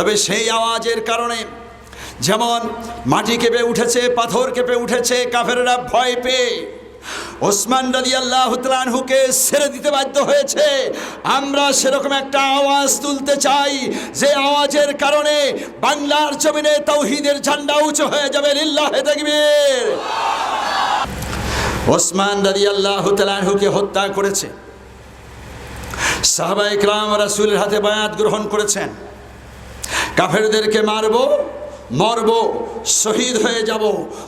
তবে সেই আওয়াজের কারণে যেমন মাটি কেঁপে উঠেছে, পাথর কেঁপে উঠেছে, কাফেররা ভয় পেয়ে ওসমান রাজি আল্লাহ তালানহুকে ছেড়ে দিতে বাধ্য হয়েছে। আমরা সেরকম একটা আওয়াজ তুলতে চাই যে আওয়াজের কারণে বাংলার জমিনে তৌহিদের ঝান্ডা উঁচু হয়ে যাবে, লিল্লাহে তাকবীর। ওসমান রাজি আল্লাহ তালানহুকে হত্যা করেছে। সাহাবা ইকরাম রাসূলের হাতে বায়াত গ্রহণ করেছেন। কাফেরদেরকে মারব, মরব, শহীদ হয়ে যাব।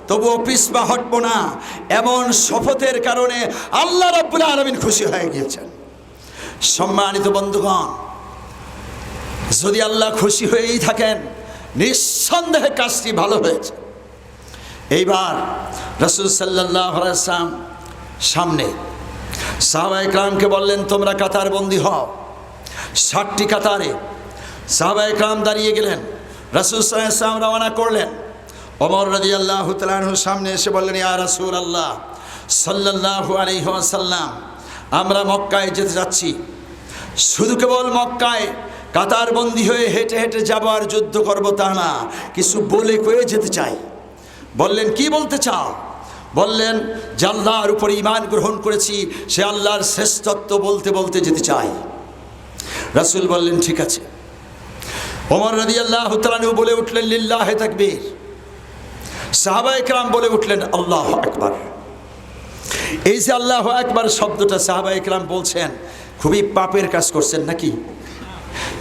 তবুও পিসপা হটব না। এমন শপথের কারণে আল্লাহ রাব্বুল আলামিন খুশি হয়ে গিয়েছেন। সম্মানিত বন্ধুগণ, যদি আল্লাহ খুশি হয়েই থাকেন, নিঃসন্দেহে কাজটি ভালো হয়েছে। এইবার রসুল সাল্লাহ সাল্লাম সামনে সাহাবা ইকরামকে বললেন, তোমরা কাতার বন্দি হও। ষাটটি কাতারে সাহাবা ইকরাম দাঁড়িয়ে গেলেন। রসুল সাল্লাম রওনা করলেন। ওমর রাজি আল্লাহ সামনে এসে বললেন, ইয়া রসুল আল্লাহ সাল্লাহ আলহিহাসাল্লাম আমরা মক্কায় যেতে যাচ্ছি। শুধু কেবল মক্কায় কাতার বন্দি হয়ে হেঁটে হেঁটে যাব আর যুদ্ধ করব তা না, কিছু বলে কয়ে যেতে চাই। বললেন, কি বলতে চাও? বললেন, যে আল্লাহর উপর ইমান গ্রহণ করেছি, সে আল্লাহর শ্রেষ্ঠত্ব বলতে বলতে যেতে চাই। রাসুল বললেন, ঠিক আছে। ওমর রাজি আল্লাহ বলে উঠলেন, লিল্লাহ তাকবীর। সাহাবা একরাম বলে উঠলেন, আল্লাহ আকবার। এই যে আল্লাহ একবার শব্দটা সাহাবা একরাম বলছেন, খুবই পাপের কাজ করছেন নাকি?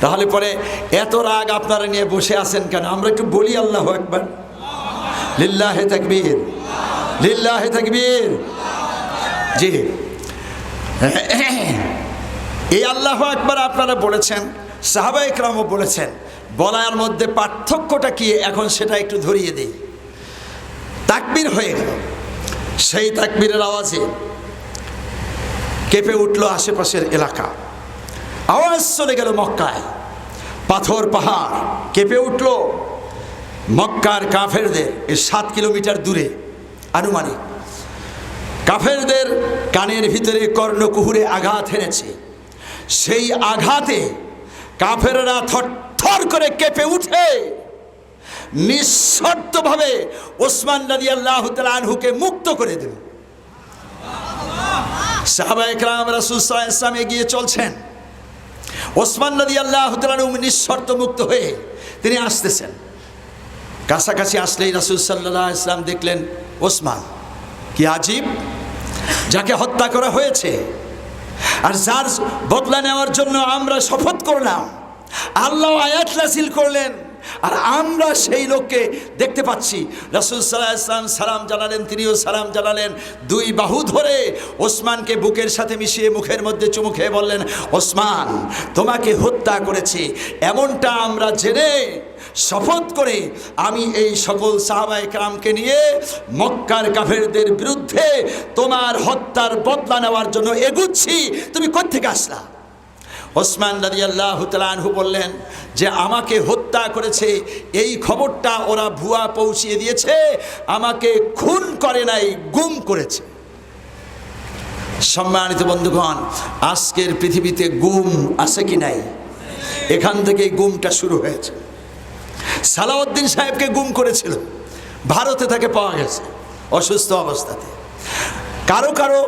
তাহলে পরে এত রাগ আপনারা নিয়ে বসে আছেন কেন? আমরা একটু বলি, আল্লাহ একবার লিল্লাহে তাকবীর। লিল্লাহে তাকবীর। জি। এই আল্লাহ একবার আপনারা বলেছেন, সাহাবা একরামও বলেছেন বলার মধ্যে পার্থক্যটা কি? এখন সেটা একটু ধরিয়ে দিই। তাকবির হয়ে গেল। সেই তাকবীরের আওয়াজে কেঁপে উঠল আশেপাশের এলাকা। আওয়াজ চলে গেল মক্কায়। পাথর, পাহাড় কেঁপে উঠল। মক্কার কাফেরদের, এর সাত কিলোমিটার দূরে, আনুমানিক। কাফেরদের কানের ভিতরে কর্ণকুহুরে আঘাত হেনেছে সেই আঘাতে কাফেররা থর করে কেঁপে উঠে। নিঃশর্তভাবে ওসমান রাজি আল্লাহ আনহুকে মুক্ত করে দেন সাহাবা একরাম, রাসুল ইসলাম এগিয়ে চলছেন। ওসমান নদী আল্লাহ নিঃশর্ত মুক্ত হয়ে তিনি আসতেছেন। কাছাকাছি আসলেই রাসুল সাল্লাহ ইসলাম দেখলেন ওসমান। কি আজীব! যাকে হত্যা করা হয়েছে। আর যার বদলা নেওয়ার জন্য আমরা শপথ করলাম। আল্লাহ আয়াত নাসিল করলেন। আর আমরা সেই লোককে দেখতে পাচ্ছি। রাসুল সাল্লাহ ইসলাম সালাম জানালেন, তিনিও সালাম জানালেন। দুই বাহু ধরে ওসমানকে বুকের সাথে মিশিয়ে মুখের মধ্যে চুমু খেয়ে বললেন, ওসমান, তোমাকে হত্যা করেছে। এমনটা আমরা জেনে শপথ করে আমি এই সকল সাহাবাই কামকে নিয়ে মক্কার কাফেরদের বিরুদ্ধে তোমার হত্যার বদলা নেওয়ার জন্য এগুচ্ছি। তুমি কোথেকে আসলা? ওসমান রাজি আল্লাহ বললেন যে আমাকে হত্যা করেছে, এই খবরটা ওরা ভুয়া পৌঁছিয়ে দিয়েছে, আমাকে খুন করে নাই, গুম করেছে। সম্মানিত বন্ধুগণ, আজকের পৃথিবীতে গুম আছে কি নাই? এখান থেকে গুমটা শুরু হয়েছে। সালাউদ্দিন সাহেবকে গুম করেছিল, ভারতে তাকে পাওয়া গেছে, অসুস্থ অবস্থাতে। কারও কারও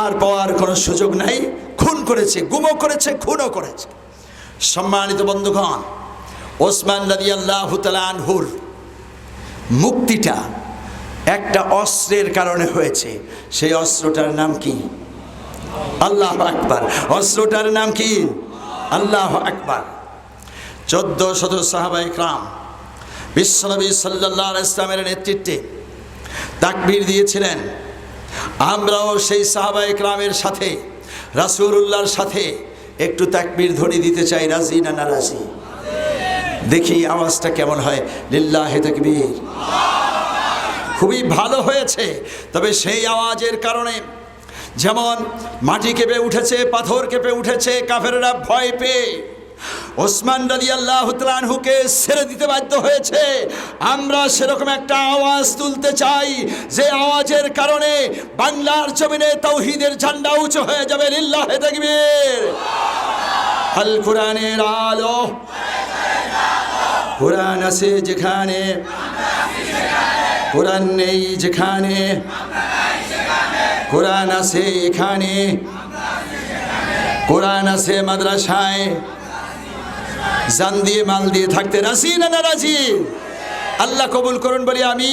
আর পাওয়ার কোনো সুযোগ নাই খুন করেছে, গুমও করেছে, খুনও করেছে। সম্মানিত বন্ধুগণ, ওসমান রাজি আল্লাহ আনহুর মুক্তিটা একটা অস্ত্রের কারণে হয়েছে। সেই অস্ত্রটার নাম কি? আল্লাহ আকবার। অস্ত্রটার নাম কি? আল্লাহ আকবার। চোদ্দ শত সাহাবাই ক্রাম বিশ্বনবী সাল্লাহ ইসলামের নেতৃত্বে তাকবির দিয়েছিলেন। আমরাও সেই সাহাবাই ক্রামের সাথে রাসুল্লাহর সাথে একটু তাকবির ধরে দিতে চাই, রাজি না না রাজি দেখি আওয়াজটা কেমন হয়। লিল্লাহ তাকবীর। খুবই ভালো হয়েছে, তবে সেই আওয়াজের কারণে যেমন মাটি কেঁপে উঠেছে, পাথর কেঁপে উঠেছে, কাফেররা ভয় পেয়ে ওসমান রাজি আল্লাহ তালানহুকে ছেড়ে দিতে বাধ্য হয়েছে। আমরা সেরকম একটা আওয়াজ তুলতে চাই, যে আওয়াজের কারণে বাংলার জমিনে তৌহিদের ঝান্ডা উঁচু হয়ে যাবে। লিল্লাহে দেখবীর আল কোরআনের আলো। কোরআন আছে যেখানে। কোরআন নেই যেখানে। কোরআন আছে এখানে। কোরআন আছে মাদ্রাসায়। জান দিয়ে মাল দিয়ে থাকতে রাজি না না রাজি আল্লাহ কবুল করুন বলি আমি